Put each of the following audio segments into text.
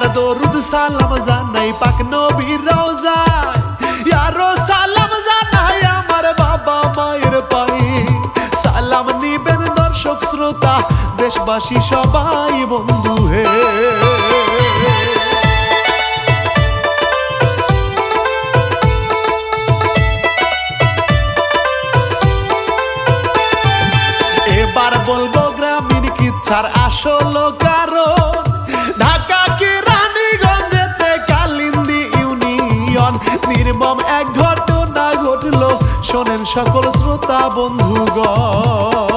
হাজার দরুদ সালাম জানাই পাক নবীর রওজায় ইয়ারো সালাম জানাই আমার বাবা মায়ের পায়ে সালাম নিবেন দর্শক শ্রোতা দেশবাসী সবাই বন্ধু হে এবার বলব গ্রামীণ কিচ্ছার আসল কারণ নির্মম এক ঘটনা ঘটলো শোনেন সকল শ্রোতা বন্ধুগণ।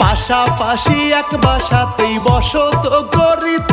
পাশাপাশি এক বাসাতেই বসত করিত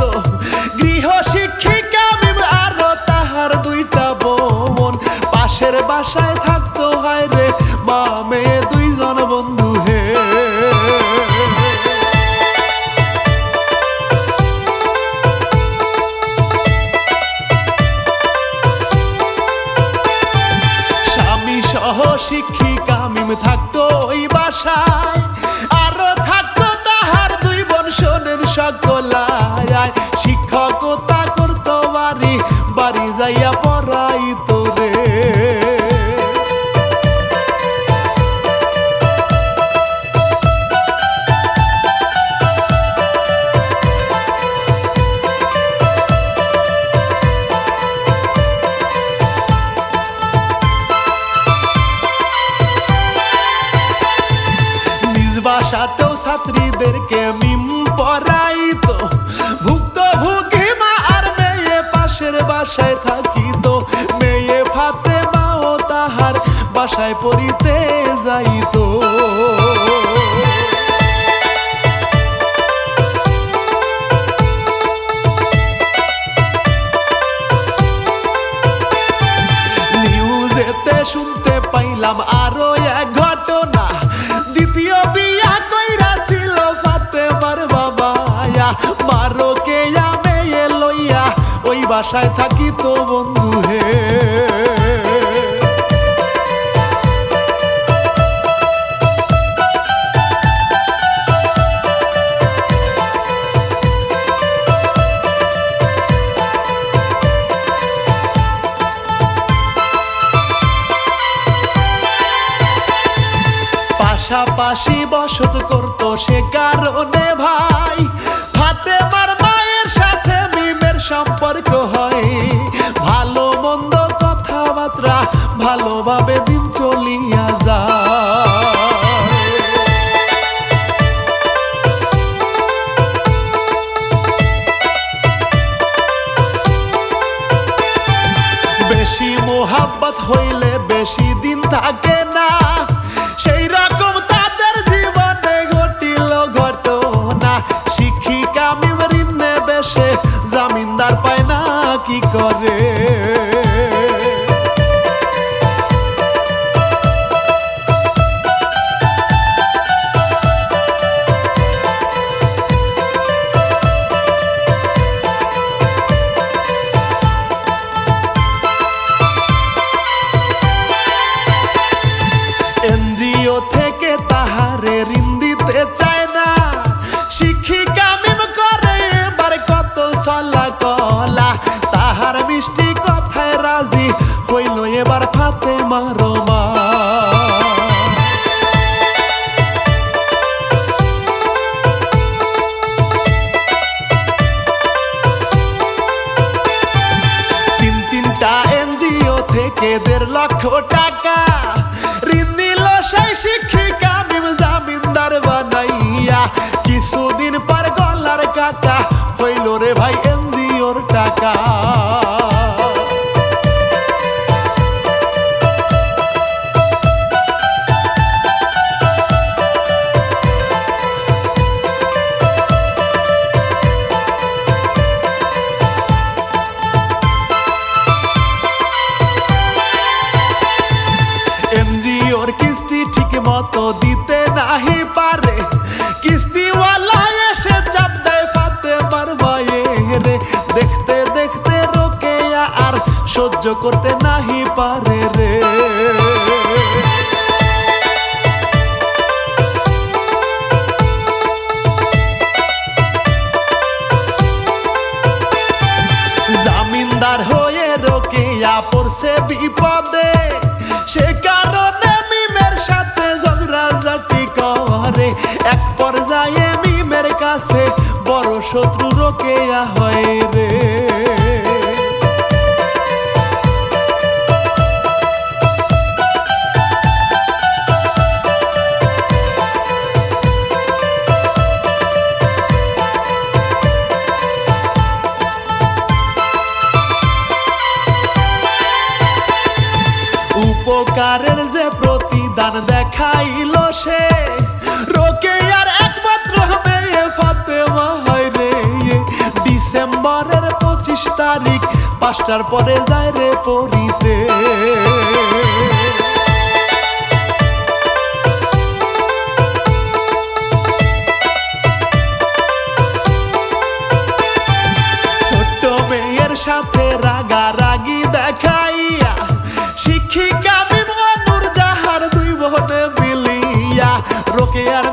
থাকিত মেয়ে ফাতে মাও তাহার বাসায় পড়িতে যাইতো। নিউজেতে শুনতে পাইলাম আরও এক ঘটনা। দ্বিতীয় বিয়া কইরা ছিল বাবায়া। মারো কে মেয়ে লইয়া ওই বাসায় থাকি তো বন্ধু হে। পাশাপাশি বসত করতো সে কারণে ভাই। সম্পর্ক হয়। ভালো মন্দ কথাবার্তা ভালোভাবে দিন চলিয়া যায়। বেশি মোহাব্বত হইলে বেশি দিন থাকে না। সেই থেকে লক্ষ টাকা ঋণ নিল সেই শিক্ষিত পাঁচটার পরে যায় রে পড়িতে ছোট্ট মেয়ের সাথে রাগারাগি দেখাইয়া, শিক্ষিকা বিমানুর যাহার দুই বোনে মিলিয়া রোকে আর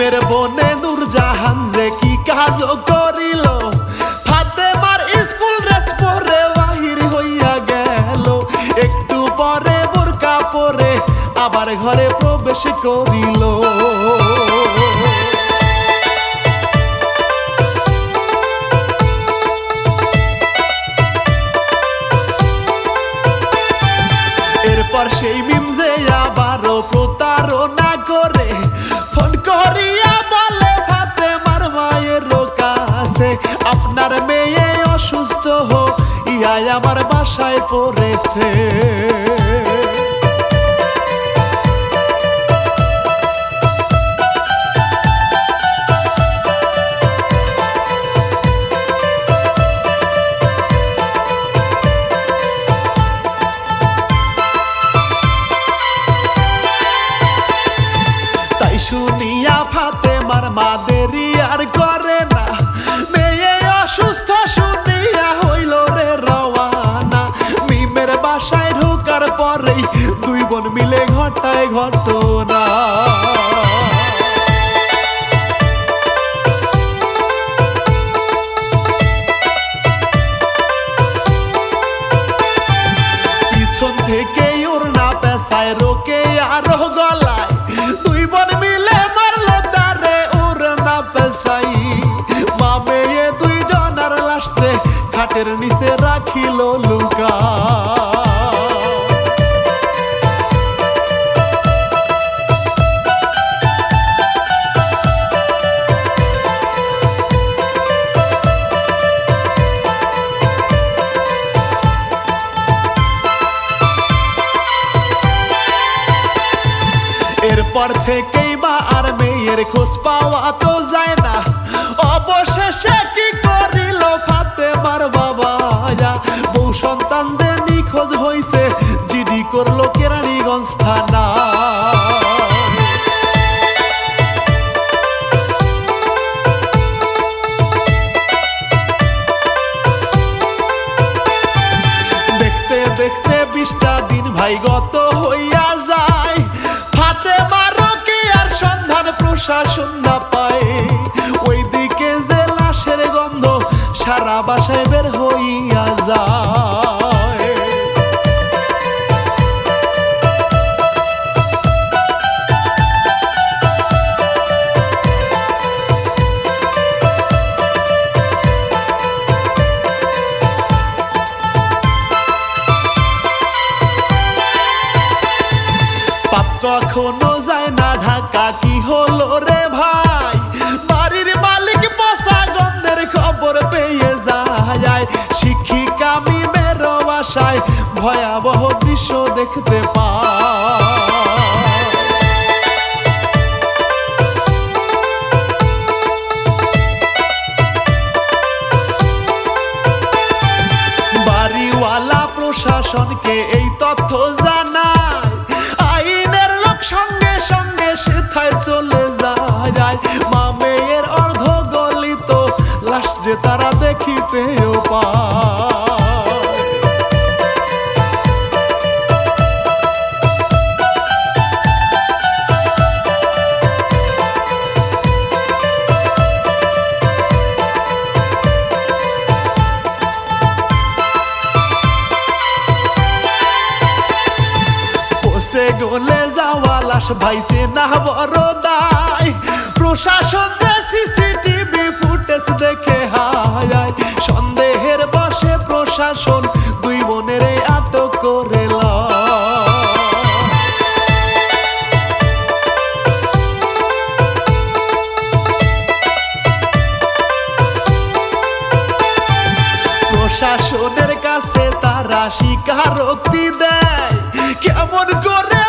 মিমের বনে নূরজাহান যে কি কাজ করিল? ফাতেমার স্কুল ড্রেস পরে বাহির হইয়া গেল। একটু পরে বোরকা পরে আবার ঘরে প্রবেশ করিল। এরপর সেই মিম যে আবারও প্রতারণা করে আমার বাসায় পড়েছে। এরপর থেকেই বা আর মেয়ের খোঁজ পাওয়া তো যায় না। অবশেষে কি করিল ফাতে মার বাবা বউ সন্তান যে নিখোঁজ হইছে, জিডি করল কেরানীগঞ্জ থানা। বাসায় বের হ। মিমের ভয়াবহ দৃশ্য দেখতে পায়। প্রশাসনকে এই তথ্য জানায়। আইনের লোক সঙ্গে সঙ্গে সেথায় চলে যায়। মা মেয়ের অর্ধ গলিত লাশ যে তারা দেখিতেও গলে যাওয়া লাশ ভাইছে না বড় প্রশাসন সিসিটিভি ফুটেজ দেখে হায়। সন্দেহের বসে প্রশাসন দুই বোনের আটক করে প্রশাসনের কাছে তারা স্বীকারোক্তি দেয়। কেমন করে